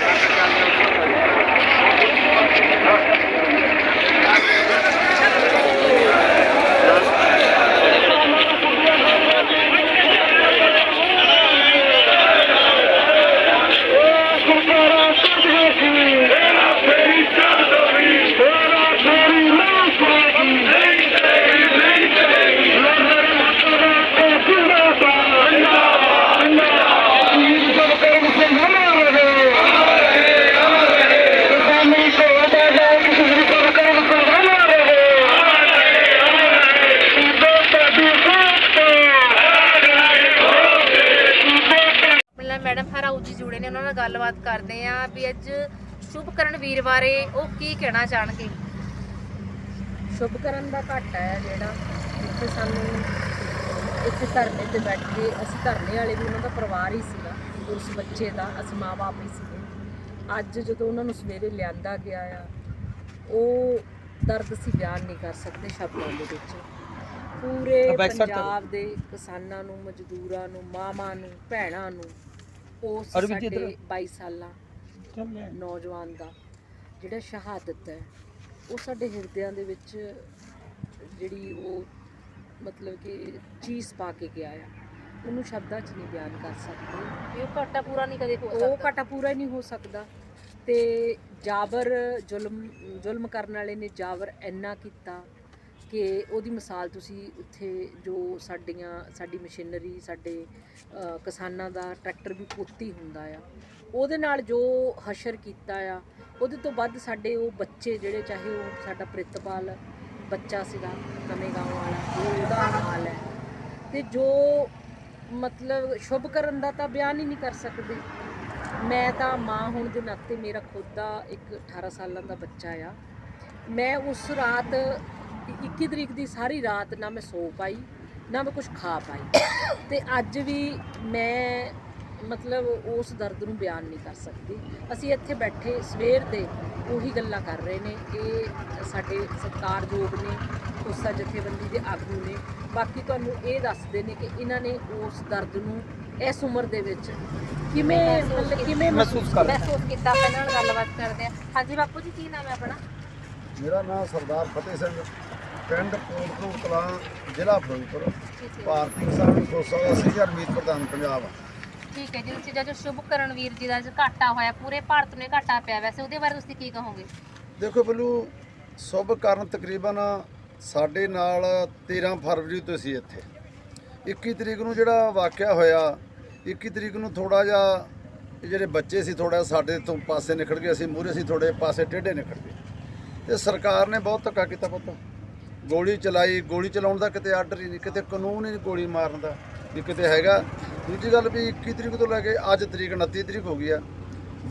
Gracias. ਨਾਲ ਗੱਲਬਾਤ ਕਰਦੇ ਆ ਵੀ ਅੱਜ ਸ਼ੁਭਕਰਨ ਵੀਰ ਬਾਰੇ ਉਹ ਕੀ ਕਹਿਣਾ ਚਾਹਣਗੇ? ਸ਼ੁਭ ਕਰਨ ਦਾ ਘੱਟ ਹੈ ਜਿਹੜਾ ਇੱਥੇ ਸਾਨੂੰ ਇੱਥੇ ਧਰਨੇ ਤੇ ਬੈਠ ਕੇ ਅਸੀਂ ਧਰਨੇ ਵਾਲੇ ਵੀ ਉਹਨਾਂ ਦਾ ਪਰਿਵਾਰ ਹੀ ਸੀਗਾ ਉਸ ਬੱਚੇ ਦਾ ਅਸੀਂ ਮਾਂ-ਬਾਪ ਹੀ ਸੀਗੇ। ਅੱਜ ਜਦੋਂ ਉਹਨਾਂ ਨੂੰ ਸਵੇਰੇ ਲਿਆਂਦਾ ਗਿਆ ਆ ਉਹ ਦਰਦ ਅਸੀਂ ਬਿਆਨ ਨਹੀਂ ਕਰ ਸਕਦੇ ਸ਼ਬਦਾਂ ਦੇ ਵਿੱਚ। ਪੂਰੇ ਪੰਜਾਬ ਦੇ ਕਿਸਾਨਾਂ ਨੂੰ ਮਜ਼ਦੂਰਾਂ ਨੂੰ ਮਾਵਾਂ ਨੂੰ ਭੈਣਾਂ ਨੂੰ ਉਸ ਸਾਡੇ 22 ਸਾਲਾਂ ਨੌਜਵਾਨ ਦਾ ਜਿਹੜਾ ਸ਼ਹਾਦਤ ਹੈ ਉਹ ਸਾਡੇ ਹਿਰਦਿਆਂ ਦੇ ਵਿੱਚ ਜਿਹੜੀ ਉਹ ਮਤਲਬ ਕਿ ਚੀਜ਼ ਪਾ ਕੇ ਗਿਆ ਆ। ਉਹਨੂੰ ਸ਼ਬਦਾਂ 'ਚ ਨਹੀਂ ਬਿਆਨ ਕਰ ਸਕਦੇ। ਉਹ ਘਾਟਾ ਪੂਰਾ ਨਹੀਂ ਕਦੇ ਹੋ ਉਹ ਸਕਦਾ। ਘਾਟਾ ਪੂਰਾ ਹੀ ਨਹੀਂ ਹੋ ਸਕਦਾ। ਤੇ ਜਾਬਰ ਜ਼ੁਲਮ ਜ਼ੁਲਮ ਕਰਨ ਵਾਲੇ ਨੇ ਜਾਬਰ ਇੰਨਾ ਕੀਤਾ। ਕਿ ਉਹਦੀ ਮਿਸਾਲ ਤੁਸੀਂ ਉੱਥੇ ਜੋ ਸਾਡੀਆਂ, ਸਾਡੀ ਮਸ਼ੀਨਰੀ, ਸਾਡੇ ਕਿਸਾਨਾਂ ਦਾ ਟਰੈਕਟਰ ਵੀ ਪੋਤੀ ਹੁੰਦਾ ਆ, ਉਹਦੇ ਨਾਲ ਜੋ ਹਸ਼ਰ ਕੀਤਾ ਆ, ਉਹਦੇ ਤੋਂ ਵੱਧ ਸਾਡੇ ਉਹ ਬੱਚੇ ਜਿਹੜੇ, ਚਾਹੇ ਉਹ ਸਾਡਾ ਪ੍ਰਿਤਪਾਲ ਬੱਚਾ ਸੀਗਾ, ਨਵੇਂ ਗਾਉਂ ਵਾਲਾ, ਉਹ ਉਹਦਾ ਹਾਲ ਹੈ। ਤੇ ਜੋ ਮਤਲਬ ਸ਼ੁਭ ਕਰਨ ਦਾ ਤਾਂ ਬਿਆਨ ਹੀ ਨਹੀਂ ਕਰ ਸਕਦੇ। ਮੈਂ ਤਾਂ ਮਾਂ ਹੋਣ ਦੇ ਨਾਤੇ ਮੇਰਾ ਖੁਦ ਦਾ ਇੱਕ 18 ਸਾਲਾਂ ਦਾ ਬੱਚਾ ਆ। ਮੈਂ ਉਸ ਰਾਤ 21 ਤਰੀਕ ਦੀ ਸਾਰੀ ਰਾਤ ਨਾ ਮੈਂ ਸੋ ਪਾਈ ਨਾ ਮੈਂ ਕੁਝ ਖਾ ਪਾਈ। ਤੇ ਅੱਜ ਵੀ ਮੈਂ ਮਤਲਬ ਉਸ ਦਰਦ ਨੂੰ ਬਿਆਨ ਨਹੀਂ ਕਰ ਸਕਦੀ। ਅਸੀਂ ਇੱਥੇ ਬੈਠੇ ਸਵੇਰ ਦੇ ਉਹੀ ਗੱਲਾਂ ਕਰ ਰਹੇ ਨੇ। ਇਹ ਸਾਡੇ ਸਤਿਕਾਰਯੋਗ ਨੇ ਉਸਾ ਜਥੇਬੰਦੀ ਦੇ ਆਗੂ ਨੇ। ਬਾਕੀ ਤੁਹਾਨੂੰ ਇਹ ਦੱਸਦੇ ਨੇ ਕਿ ਇਹਨਾਂ ਨੇ ਉਸ ਦਰਦ ਨੂੰ ਇਸ ਉਮਰ ਦੇ ਵਿੱਚ ਕਿਵੇਂ ਮਤਲਬ ਕਿਵੇਂ ਮਹਿਸੂਸ ਕਰ ਮਹਿਸੂਸ ਕੀਤਾ। ਨਾਲ ਗੱਲਬਾਤ ਕਰਦੇ ਆ ਹਾਂਜੀ ਬਾਪੂ ਜੀ ਕੀ ਨਾਮ ਹੈ ਆਪਣਾ? ਮੇਰਾ ਨਾਮ ਸਰਦਾਰ ਫਤਿਹ ਸਿੰਘ। ਪਿੰਡ ਕੋਟਕਪੂਰ ਕਲਾਂ ਜ਼ਿਲ੍ਹਾ ਫਿਰੋਜ਼ਪੁਰ ਭਾਰਤੀ ਕਿਸਾਨ ਖੋਸਾ ਦਾ ਸੀਨੀਅਰ ਮੀਤ ਪ੍ਰਧਾਨ ਪੰਜਾਬ। ਠੀਕ ਹੈ ਜੀ ਤੁਸੀਂ ਜੋ ਸ਼ੁਭਕਰਨ ਵੀਰ ਜੀ ਦਾ ਘਾਟਾ ਹੋਇਆ ਪੂਰੇ ਭਾਰਤ ਨੂੰ ਇਹ ਘਾਟਾ ਪਿਆ। ਵੈਸੇ ਉਹਦੇ ਬਾਰੇ ਤੁਸੀਂ ਕੀ ਕਹੋਗੇ? ਦੇਖੋ ਬੱਲੂ ਸ਼ੁਭ ਕਰਨ ਤਕਰੀਬਨ ਸਾਡੇ ਨਾਲ 13 ਫਰਵਰੀ ਤੋਂ ਸੀ ਇੱਥੇ। 21 ਤਰੀਕ ਨੂੰ ਜਿਹੜਾ ਵਾਕਿਆ ਹੋਇਆ 21 ਤਰੀਕ ਨੂੰ ਥੋੜਾ ਜਿਹਾ ਇਹ ਜਿਹੜੇ ਬੱਚੇ ਸੀ ਥੋੜਾ ਸਾਡੇ ਤੋਂ ਪਾਸੇ ਨਿਕਲ ਗਏ ਅਸੀਂ ਮੂਹਰੇ ਸੀ ਥੋੜੇ ਪਾਸੇ ਟੇਢੇ ਨਿਕਲ ਗਏ। ਤੇ ਸਰਕਾਰ ਨੇ ਬਹੁਤ ਧੱਕਾ ਕੀਤਾ ਪੁੱਤ। ਗੋਲੀ ਚਲਾਈ, ਗੋਲੀ ਚਲਾਉਣ ਦਾ ਕਿਤੇ ਆਰਡਰ ਹੀ ਨਹੀਂ, ਕਿਤੇ ਕਾਨੂੰਨ ਹੀ ਨਹੀਂ ਗੋਲੀ ਮਾਰਨ ਦਾ ਵੀ ਕਿਤੇ ਹੈਗਾ। ਦੂਜੀ ਗੱਲ ਵੀ 21 ਤਰੀਕ ਤੋਂ ਲੈ ਕੇ ਅੱਜ ਤਰੀਕ 29 ਤਰੀਕ ਹੋ ਗਈ ਆ।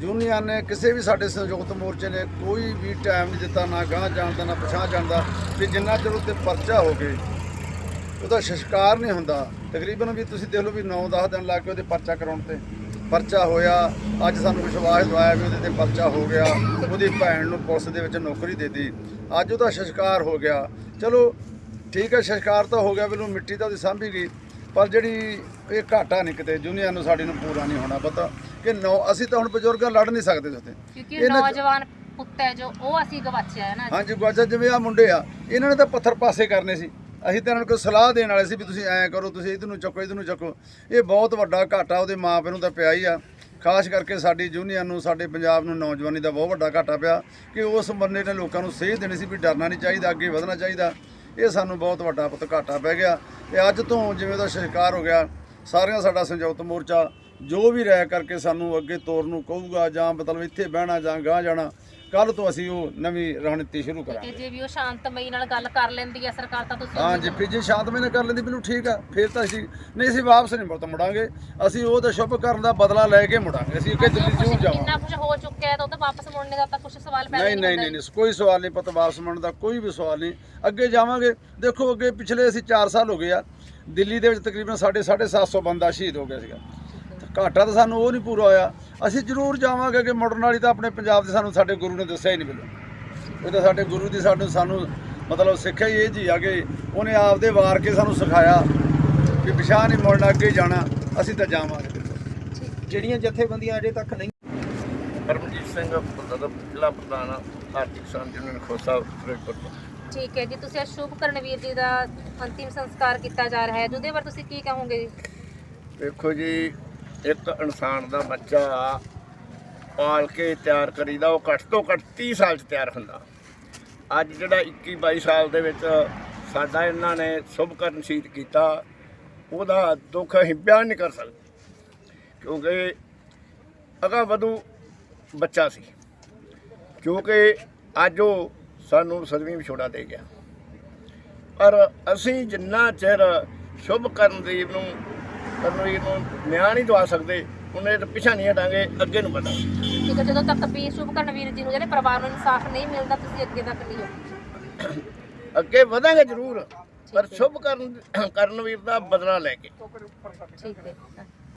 ਯੂਨੀਅਨ ਨੇ ਕਿਸੇ ਵੀ ਸਾਡੇ ਸੰਯੁਕਤ ਮੋਰਚੇ ਨੇ ਕੋਈ ਵੀ ਟਾਈਮ ਨਹੀਂ ਦਿੱਤਾ, ਨਾ ਗਾਂਹ ਜਾਣ ਦਾ, ਨਾ ਪਛਾਣ ਜਾਣ ਦਾ ਵੀ ਜਿੰਨਾ ਚਿਰ ਉੱਤੇ ਪਰਚਾ ਹੋ ਗਏ, ਉਹਦਾ ਸ਼ਿਸ਼ਕਾਰ ਨਹੀਂ ਹੁੰਦਾ। ਤਕਰੀਬਨ ਵੀ ਤੁਸੀਂ ਦੇਖ ਲਓ ਵੀ 9-10 ਦਿਨ ਲੱਗ ਗਏ ਉਹਦੇ ਪਰਚਾ ਕਰਾਉਣ ਤੇ। ਪਰਚਾ ਹੋਇਆ ਅੱਜ ਸਾਨੂੰ ਵਿਸ਼ਵਾਸ ਦਵਾਇਆ ਵੀ ਉਹਦੇ ਤੇ ਪਰਚਾ ਹੋ ਗਿਆ ਉਹਦੀ ਭੈਣ ਨੂੰ ਪੁਲਿਸ ਦੇ ਵਿੱਚ ਨੌਕਰੀ ਦੇਤੀ। ਅੱਜ ਉਹਦਾ ਸ਼ਿਸ਼ਕਾਰ ਹੋ ਗਿਆ। ਚਲੋ ਠੀਕ ਹੈ ਸ਼ਿਸ਼ਕਾਰ ਤਾਂ ਹੋ ਗਿਆ ਬਿਲਕੁਲ ਮਿੱਟੀ ਤਾਂ ਉਹਦੀ ਸਾਂਭੀ ਗਈ। ਪਰ ਜਿਹੜੀ ਇਹ ਘਾਟਾ ਨਹੀਂ ਕਿਤੇ ਜੂਨੀਅਰ ਨੂੰ ਸਾਡੀ ਨੂੰ ਪੂਰਾ ਨਹੀਂ ਹੋਣਾ ਪਤਾ ਕਿ ਨੌ ਅਸੀਂ ਤਾਂ ਹੁਣ ਬਜ਼ੁਰਗਾਂ ਲੜ ਨਹੀਂ ਸਕਦੇ ਉੱਥੇ ਕਿਉਂਕਿ ਨੌਜਵਾਨ ਪੁੱਤ ਹੈ ਜੋ ਉਹ ਅਸੀਂ ਗਵਾਚਿਆ ਹੈ ਨਾ। ਹਾਂਜੀ ਗਵਾਜਾ ਜਿਵੇਂ ਆ ਮੁੰਡੇ ਆ ਇਹਨਾਂ ਨੇ ਤਾਂ ਪੱਥਰ ਪਾਸੇ ਕਰਨੇ ਸੀ। ਅਸੀਂ ਤਾਂ ਇਹਨਾਂ ਨੂੰ ਕੋਈ ਸਲਾਹ ਦੇਣ ਵਾਲੇ ਸੀ ਵੀ ਤੁਸੀਂ ਐਂ ਕਰੋ, ਤੁਸੀਂ ਇਹਦੇ ਨੂੰ ਚੱਕੋ ਇਹਦੇ ਨੂੰ ਚੱਕੋ। ਇਹ ਬਹੁਤ ਵੱਡਾ ਘਾਟਾ ਉਹਦੇ ਮਾਪਿਆਂ ਨੂੰ ਤਾਂ ਪਿਆ ਹੀ ਆ। ਖਾਸ ਕਰਕੇ ਸਾਡੀ ਜੂਨੀਅਰ ਨੂੰ, ਸਾਡੇ ਪੰਜਾਬ ਨੂੰ, ਨੌਜਵਾਨੀ ਦਾ ਬਹੁਤ ਵੱਡਾ ਘਾਟਾ ਪਿਆ ਕਿ ਉਸ ਬੰਦੇ ਨੇ ਲੋਕਾਂ ਨੂੰ ਸੇਧ ਦੇਣੀ ਸੀ ਵੀ ਡਰਨਾ ਨਹੀਂ ਚਾਹੀਦਾ, ਅੱਗੇ ਵਧਣਾ ਚਾਹੀਦਾ। ਇਹ ਸਾਨੂੰ ਬਹੁਤ ਵੱਡਾ ਪੁੱਤ ਘਾਟਾ ਪੈ ਗਿਆ ਤੇ ਅੱਜ ਤੋਂ ਜਿਵੇਂ ਦਾ ਸ਼ਿਕਾਰ ਹੋ ਗਿਆ, ਸਾਰਿਆਂ ਸਾਡਾ ਸੰਯੁਕਤ ਮੋਰਚਾ ਜੋ ਵੀ ਰਾਇ ਕਰਕੇ ਸਾਨੂੰ ਅੱਗੇ ਤੋਰਨ ਨੂੰ ਕਹੂਗਾ ਜਾਂ ਮਤਲਬ ਇੱਥੇ ਬਹਿਣਾ ਜਾਂ ਗਾਂ ਜਾਣਾ ਕੱਲ ਤੋਂ ਅਸੀਂ ਉਹ ਨਵੀਂ ਰਣਨੀਤੀ ਸ਼ੁਰੂ ਕਿ ਕਰਾਂਗੇ ਜੇ ਵੀ ਉਹ ਸ਼ਾਂਤਮਈ ਨਾਲ ਗੱਲ ਕਰ ਲੈਂਦੀ ਹੈ ਸਰਕਾਰ ਤਾਂ ਤੁਸੀਂ ਹਾਂ ਜੀ ਫਿਰ ਜੇ ਸ਼ਾਂਤਮਈ ਨਾਲ ਕਰ ਲੈਂਦੀ ਮੈਨੂੰ ਠੀਕ ਆ। ਫਿਰ ਤਾਂ ਅਸੀਂ ਨਹੀਂ ਅਸੀਂ ਵਾਪਸ ਨਹੀਂ ਮੁੜ ਮੁੜਾਂਗੇ। ਅਸੀਂ ਉਹ ਤਾਂ ਸ਼ੁਭ ਕਰਨ ਦਾ ਬਦਲਾ ਲੈ ਕੇ ਮੁੜਾਂਗੇ। ਅਸੀਂ ਅੱਗੇ ਦਿੱਲੀ ਜ਼ਰੂਰ ਇੰਨਾ ਜਾਵਾਂਗੇ। ਕੁਝ ਹੋ ਚੁੱਕਿਆ ਹੈ ਤਾਂ ਉਹ ਤਾਂ ਵਾਪਸ ਮੁੜਨੇ ਦਾ ਤਾਂ ਕੁਝ ਸਵਾਲ ਪੈਦਾ ਨਹੀਂ ਨਹੀਂ ਨਹੀਂ ਨਹੀਂ, ਕੋਈ ਸਵਾਲ ਨਹੀਂ ਪਤਾ ਵਾਪਸ ਮੁੜਨ ਦਾ ਕੋਈ ਵੀ ਸਵਾਲ ਨਹੀਂ। ਅੱਗੇ ਜਾਵਾਂਗੇ। ਦੇਖੋ ਅੱਗੇ ਪਿਛਲੇ ਅਸੀਂ 4 ਸਾਲ ਹੋ ਗਏ ਆ। ਦਿੱਲੀ ਦੇ ਵਿੱਚ ਤਕਰੀਬਨ ਸਾਡੇ 750 ਬੰਦਾ ਸ਼ਹੀਦ ਹੋ ਗਿਆ ਸੀਗਾ। ਘਾਟਾ ਤਾਂ ਸਾਨੂੰ ਉਹ ਨਹੀਂ ਪੂਰਾ ਹੋਇਆ। ਅਸੀਂ ਜ਼ਰੂਰ ਜਾਵਾਂਗੇ ਕਿ ਮੁੜਨ ਵਾਲੀ ਤਾਂ ਆਪਣੇ ਪੰਜਾਬ ਦੇ ਸਾਨੂੰ ਸਾਡੇ ਗੁਰੂ ਨੇ ਦੱਸਿਆ ਹੀ ਨਹੀਂ ਬਿਲਕੁਲ ਇਹ ਤਾਂ ਸਾਡੇ ਗੁਰੂ ਦੀ ਸਾਨੂੰ ਸਾਨੂੰ ਮਤਲਬ ਸਿੱਖਿਆ ਹੀ ਇਹ ਜੀ ਆ ਕਿ ਉਹਨੇ ਆਪਦੇ ਵਾਰ ਕੇ ਸਾਨੂੰ ਸਿਖਾਇਆ ਕਿ ਪਿਛਾਂ ਨਹੀਂ ਮੁੜਨਾ ਅੱਗੇ ਜਾਣਾ ਅਸੀਂ ਤਾਂ ਜਾਵਾਂਗੇ। ਜਿਹੜੀਆਂ ਜਥੇਬੰਦੀਆਂ ਅਜੇ ਤੱਕ ਨਹੀਂ ਪਰਮਜੀਤ ਸਿੰਘ ਜ਼ਿਲ੍ਹਾ ਪ੍ਰਧਾਨ ਆਰਥਿਕ ਕਿਸਾਨ ਯੂਨੀਅਨ ਖੋਸਾ ਫਿਰੋਜ਼ਪੁਰ ਠੀਕ ਹੈ ਜੀ ਤੁਸੀਂ ਅੱਜ ਸ਼ੁਭ ਕਰਨਵੀਰ ਜੀ ਦਾ ਅੰਤਿਮ ਸੰਸਕਾਰ ਕੀਤਾ ਜਾ ਰਿਹਾ ਹੈ। ਜਿਹਦੇ ਬਾਰੇ ਤੁਸੀਂ ਕੀ ਕਹੋਗੇ ਜੀ? ਦੇਖੋ ਜੀ ਇੱਕ ਇਨਸਾਨ ਦਾ ਬੱਚਾ ਪਾਲ ਕੇ ਤਿਆਰ ਕਰੀਦਾ, ਉਹ ਘੱਟ ਤੋਂ ਘੱਟ 30 ਸਾਲ 'ਚ ਤਿਆਰ ਹੁੰਦਾ। ਅੱਜ ਜਿਹੜਾ 21 22 ਸਾਲ ਦੇ ਵਿੱਚ ਸਾਡਾ ਇਹਨਾਂ ਨੇ ਸ਼ੁਭ ਕਰਨ ਸ਼ਹੀਦ ਕੀਤਾ, ਉਹਦਾ ਦੁੱਖ ਅਸੀਂ ਬਿਆਨ ਨਹੀਂ ਕਰ ਸਕਦੇ। ਕਿਉਂਕਿ ਅਗਾ ਵਧੂ ਬੱਚਾ ਸੀ। ਕਿਉਂਕਿ ਅੱਜ ਉਹ ਸਾਨੂੰ ਸਦਵੀਂ ਵਿਛੋੜਾ ਦੇ ਗਿਆ। ਪਰ ਅਸੀਂ ਜਿੰਨਾ ਚਿਰ ਸ਼ੁਭ ਕਰਨਦੀਪ ਨੂੰ ਕਰਨਵੀਰ ਨੂੰ ਨਿਆਂ ਨਹੀਂ ਦਵਾ ਸਕਦੇ ਉਹਨੇ ਤਾਂ ਪਿੱਛਾ ਨਹੀਂ ਹਟਾਂਗੇ ਅੱਗੇ ਨੂੰ ਵਧਾਂਗੇ। ਠੀਕ ਹੈ ਜਦੋਂ ਤੱਕ ਵੀ ਸ਼ੁਭ ਕਰਨਵੀਰ ਜੀ ਨੂੰ ਜਿਹੜੇ ਪਰਿਵਾਰ ਨੂੰ ਇਨਸਾਫ ਨਹੀਂ ਮਿਲਦਾ ਤੁਸੀਂ ਅੱਗੇ ਤੱਕ ਨਹੀਂ ਹੋ ਅੱਗੇ ਵਧਾਂਗੇ ਜ਼ਰੂਰ ਪਰ ਸ਼ੁਭ ਕਰਨ ਕਰਨਵੀਰ ਦਾ ਬਦਲਾ ਲੈ ਕੇ। ਠੀਕ ਹੈ।